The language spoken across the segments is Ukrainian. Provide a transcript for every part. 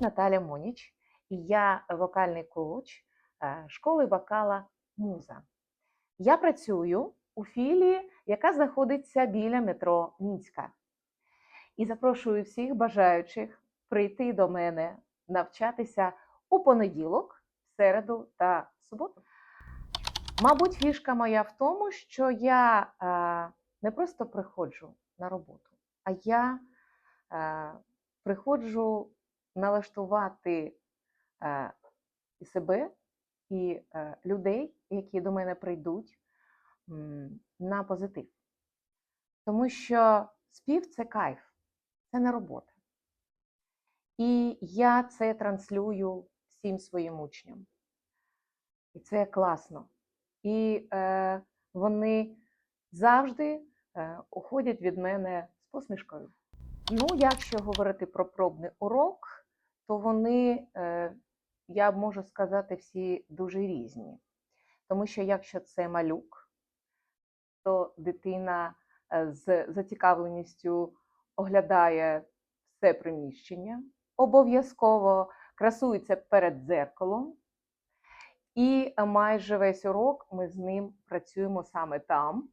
Наталя Моніч, і я вокальний коуч е, школи вокала Муза. Я працюю у філії, яка знаходиться біля метро Мінська. І запрошую всіх бажаючих прийти до мене навчатися у понеділок, середу та суботу. Мабуть, фішка моя в тому, що я е, не просто приходжу на роботу, а я е, приходжу налаштувати е, і себе, і е, людей, які до мене прийдуть, на позитив. Тому що спів це кайф, це не робота. І я це транслюю всім своїм учням. І це класно. І е, вони завжди е, уходять від мене з посмішкою. Ну, якщо говорити про пробний урок, то вони, е, я можу сказати, всі дуже різні. Тому що якщо це малюк, то дитина е, з зацікавленістю оглядає все приміщення, обов'язково красується перед дзеркалом, і майже весь урок ми з ним працюємо саме там,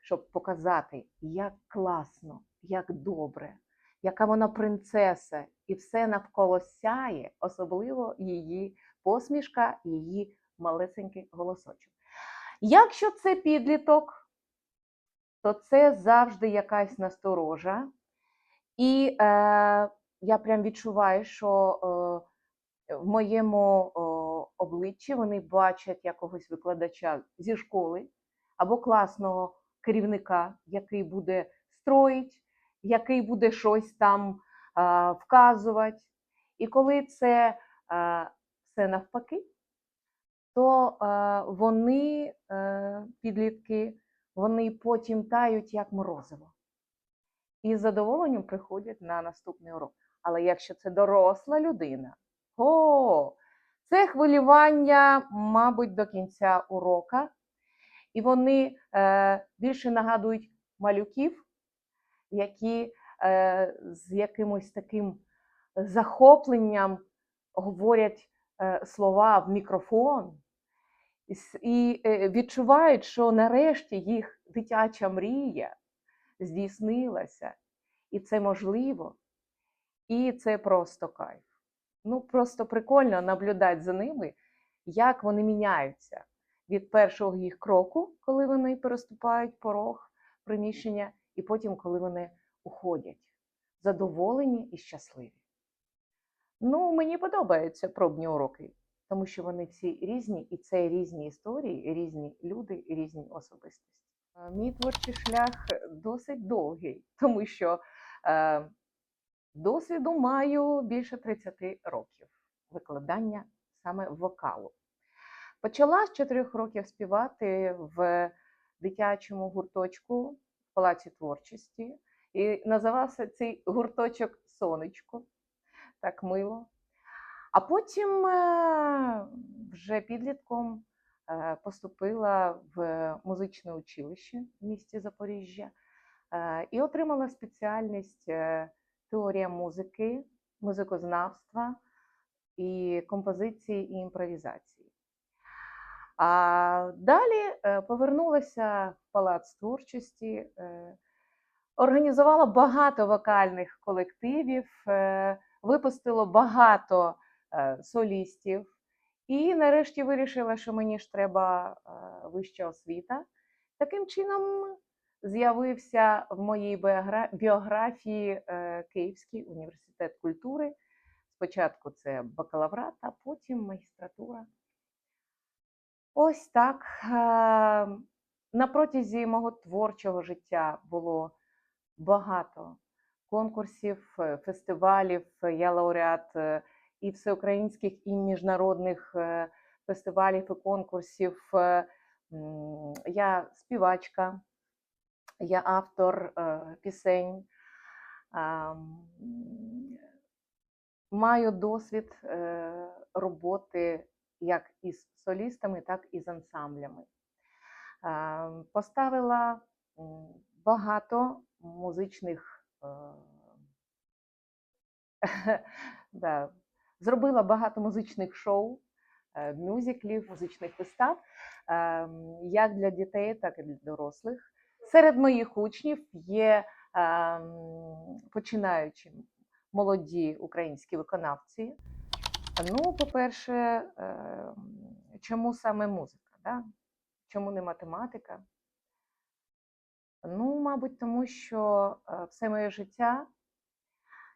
щоб показати, як класно, як добре, яка вона принцеса, і все навколо сяє, особливо її посмішка, її малесенький голосочок. Якщо це підліток, то це завжди якась насторожа. І е, я прям відчуваю, що е, в моєму о, обличчі вони бачать якогось викладача зі школи або класного керівника, який буде строїть, який буде щось там вказувати. І коли це все навпаки, то вони, е, підлітки, вони потім тають як морозиво. І з задоволенням приходять на наступний урок. Але якщо це доросла людина, о, це хвилювання, мабуть, до кінця урока. І вони е, більше нагадують малюків, які з якимось таким захопленням говорять е, слова в мікрофон. І е, відчувають, що нарешті їх дитяча мрія здійснилася, і це можливо, і це просто кайф. Ну, просто прикольно наблюдати за ними, як вони міняються. Від першого їх кроку, коли вони переступають порог приміщення, і потім, коли вони уходять, задоволені і щасливі. Ну, мені подобаються пробні уроки, тому що вони всі різні, і це різні історії, різні люди, різні особистості. Е, Мій творчий шлях досить довгий, тому що е, досвіду маю більше 30 років викладання саме вокалу. Почала з 4 років співати в дитячому гурточку в Палаці творчості. І називався цей гурточок Сонечко. Так мило. А потім е, вже підлітком е, поступила в музичне училище в місті Запоріжжя е, і отримала спеціальність теорія музики, музикознавства і композиції і імпровізації. А далі повернулася в палац творчості, організувала багато вокальних колективів, е, випустила багато е, солістів. І нарешті вирішила, що мені ж треба е, вища освіта. Таким чином з'явився в моїй біографії Київський університет культури. Спочатку це бакалаврат, а потім магістратура. Ось так. На протязі мого творчого життя було багато конкурсів, е, фестивалів. Я лауреат е, і всеукраїнських, і міжнародних е, фестивалів і конкурсів. Е, Я співачка, я автор е, пісень. Маю досвід е, роботи як із солістами, так і з ансамблями. Е, Поставила багато музичних е, да. Зробила багато музичних шоу, е, мюзиклів, музичних вистав, ем, як для дітей, так і для дорослих. Серед моїх учнів є ем, починаючі молоді українські виконавці. Ну, по-перше, ем, чому саме музика? Да? Чому не математика? Ну, мабуть, тому що е, все моє життя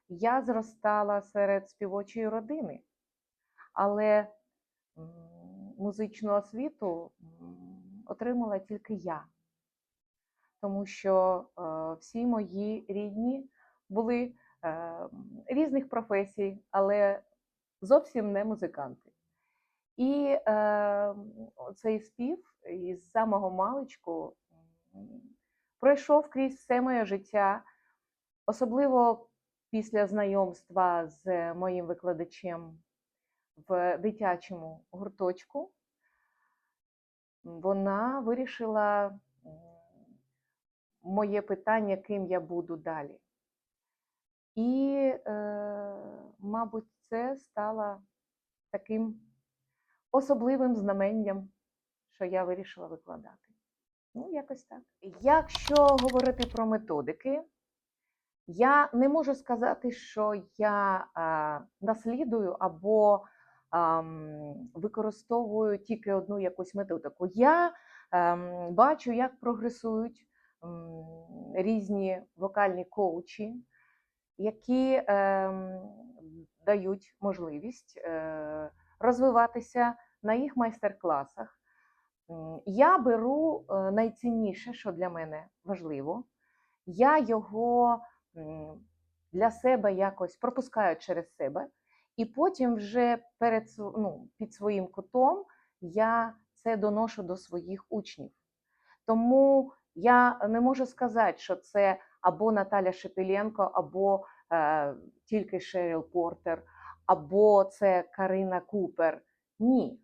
я зростала серед співочої родини, але музичну освіту отримала тільки я, тому що е, всі мої рідні були е, різних професій, але зовсім не музиканти. І е, цей спів із самого маличку пройшов крізь все моє життя, особливо після знайомства з моїм викладачем в дитячому гурточку. Вона вирішила моє питання, ким я буду далі. І, е, мабуть, це стало таким особливим знаменням, що я вирішила викладати. Ну, якось так. Якщо говорити про методики, я не можу сказати, що я а, наслідую або ам, використовую тільки одну якусь методику. Я ем, бачу, як прогресують м, різні вокальні коучі, які ем, дають можливість е, розвиватися на їх майстер-класах. Я беру е, найцінніше, що для мене важливо. Я його для себе якось пропускаю через себе, і потім вже перед, ну, під своїм кутом я це доношу до своїх учнів. Тому я не можу сказати, що це або Наталя Шепеленко, або е, тільки Шеріл Портер, або це Карина Купер. Ні.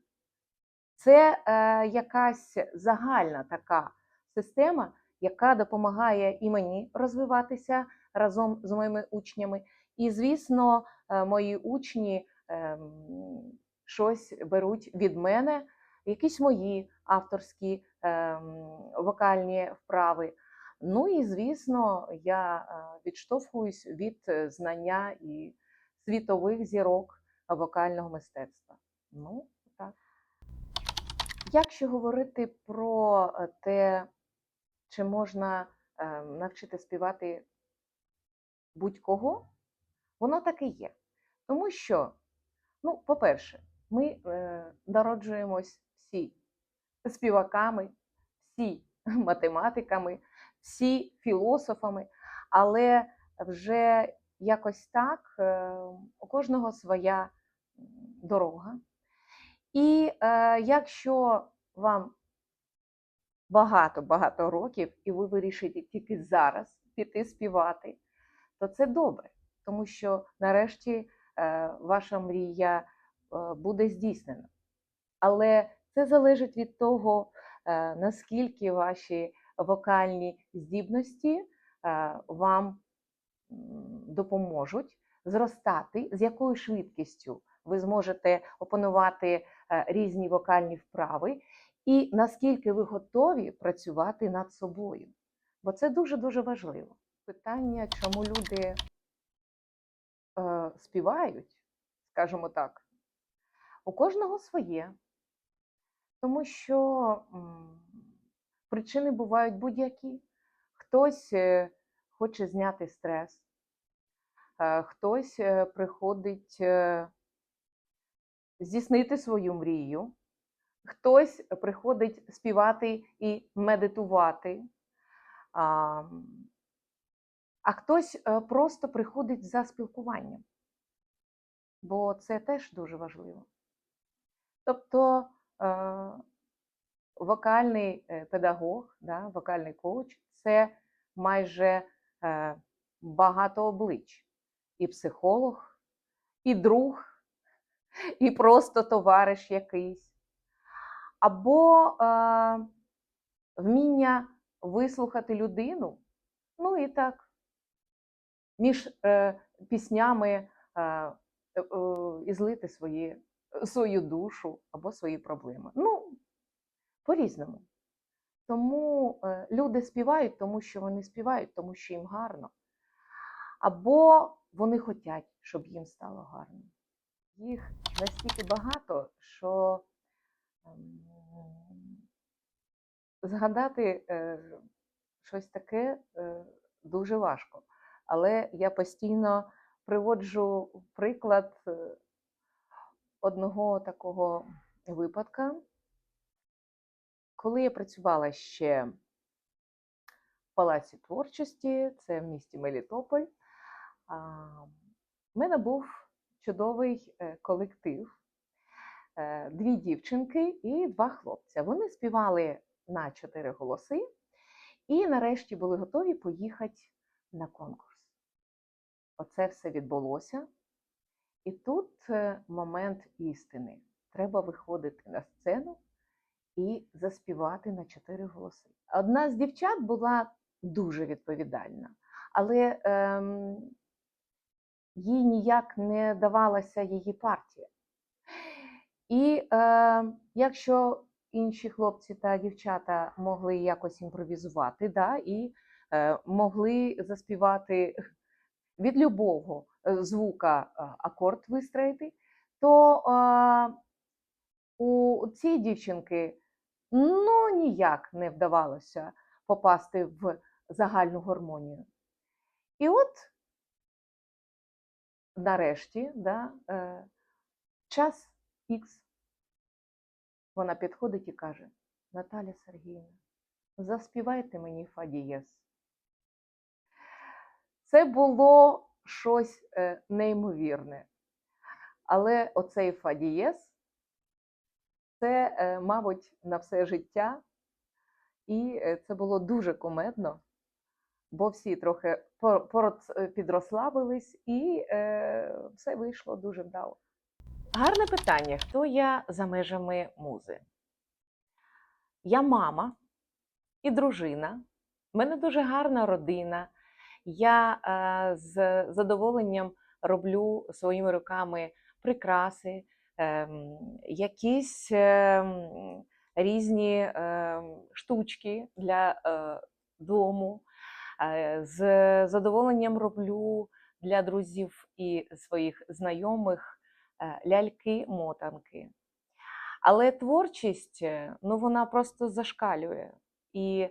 Це е, якась загальна така система, яка допомагає і мені розвиватися разом з моїми учнями. І, звісно, е, мої учні ем, щось беруть від мене, якісь мої авторські ем, вокальні вправи. Ну і звісно, я е, відштовхуюсь від е, знання і світових зірок вокального мистецтва. Ну. Якщо говорити про е, те, чи можна е, навчити співати будь-кого, воно так і є. Тому що, ну, по-перше, ми е, народжуємось всі співаками, всі математиками, всі філософами, але вже якось так у кожного своя дорога. І е, якщо вам багато-багато років, і ви вирішите тільки зараз піти співати, то це добре, тому що нарешті е, ваша мрія е, буде здійснена. Але це залежить від того, е, наскільки ваші вокальні здібності е, вам допоможуть зростати, з якою швидкістю ви зможете опанувати е, різні вокальні вправи, і наскільки ви готові працювати над собою. Бо це дуже-дуже важливо. Питання, чому люди е, співають, скажімо так, у кожного своє. Тому що м, причини бувають будь-які. Хтось е, хоче зняти стрес, е, хтось е, приходить е, здійснити свою мрію, хтось приходить співати і медитувати, а, а хтось е, просто приходить за спілкуванням, бо це теж дуже важливо. Тобто е, вокальний е, педагог, да, вокальний коуч це майже багато облич. І психолог, і друг, і просто товариш якийсь. Або е, вміння вислухати людину, ну і так, між е, піснями е, е, і злити свої, свою душу або свої проблеми. Ну, по-різному. Тому е, люди співають, тому що вони співають, тому що їм гарно. Або вони хочуть, щоб їм стало гарно. Їх настільки багато, що ем, згадати е, щось таке е, дуже важко. Але я постійно приводжу приклад е, одного такого випадка, коли я працювала ще в Палаці творчості, це в місті Мелітополь. В мене був чудовий е, колектив, е, дві дівчинки і два хлопця. Вони співали на чотири голоси і нарешті були готові поїхати на конкурс. Оце все відбулося. І тут е, момент істини. Треба виходити на сцену і заспівати на чотири голоси. Одна з дівчат була дуже відповідальна, але ем, їй ніяк не давалася її партія. І е, якщо інші хлопці та дівчата могли якось імпровізувати, да, і е, могли заспівати від любого е, звука е, акорд вистроїти, то е, у цієї дівчинки ну ніяк не вдавалося попасти в загальну гармонію. І от нарешті, да, е, час Х, вона підходить і каже: Наталя Сергіївна, заспівайте мені фа дієз. Це було щось е, неймовірне. Але оцей фа дієз це, е, мабуть, на все життя. І це було дуже кумедно, бо всі трохи е, підрослабились, і е, все вийшло дуже вдало. Гарне питання: хто я за межами музи? Я мама і дружина. У мене дуже гарна родина. Я е, з задоволенням роблю своїми руками прикраси, ем, якісь ем, різні ем, штучки для е, дому. Е, З задоволенням роблю для друзів і своїх знайомих е, ляльки-мотанки. Але творчість, е, ну, вона просто зашкалює. І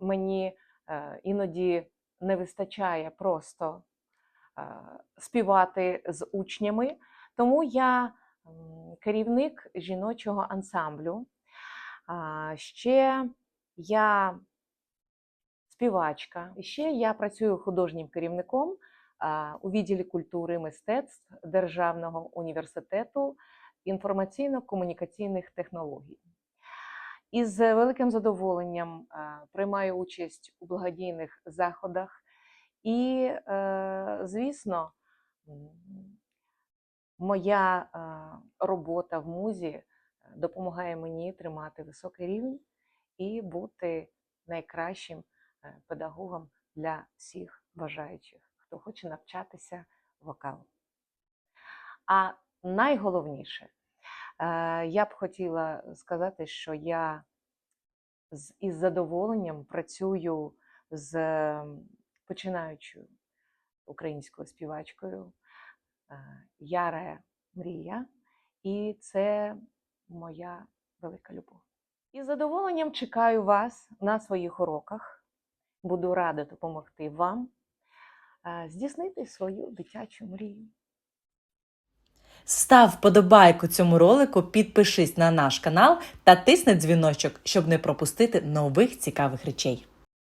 мені іноді не вистачає просто співати з учнями. Тому я керівник жіночого ансамблю. Ще я співачка. Ще я працюю художнім керівником у відділі культури мистецтв Державного університету інформаційно-комунікаційних технологій. І з великим задоволенням приймаю участь у благодійних заходах. І, е, звісно, моя е, робота в музі е, допомагає мені тримати високий рівень і бути найкращим педагогом для всіх бажаючих, хто хоче навчатися вокалу. А найголовніше, е, я б хотіла сказати, що я із задоволенням працюю з починаючою українською співачкою е, Яре Мрія, і це моя велика любов. І задоволенням чекаю вас на своїх уроках. Буду рада допомогти вам здійснити свою дитячу мрію. Став вподобайку цьому ролику, підпишись на наш канал та тисни дзвіночок, щоб не пропустити нових цікавих речей.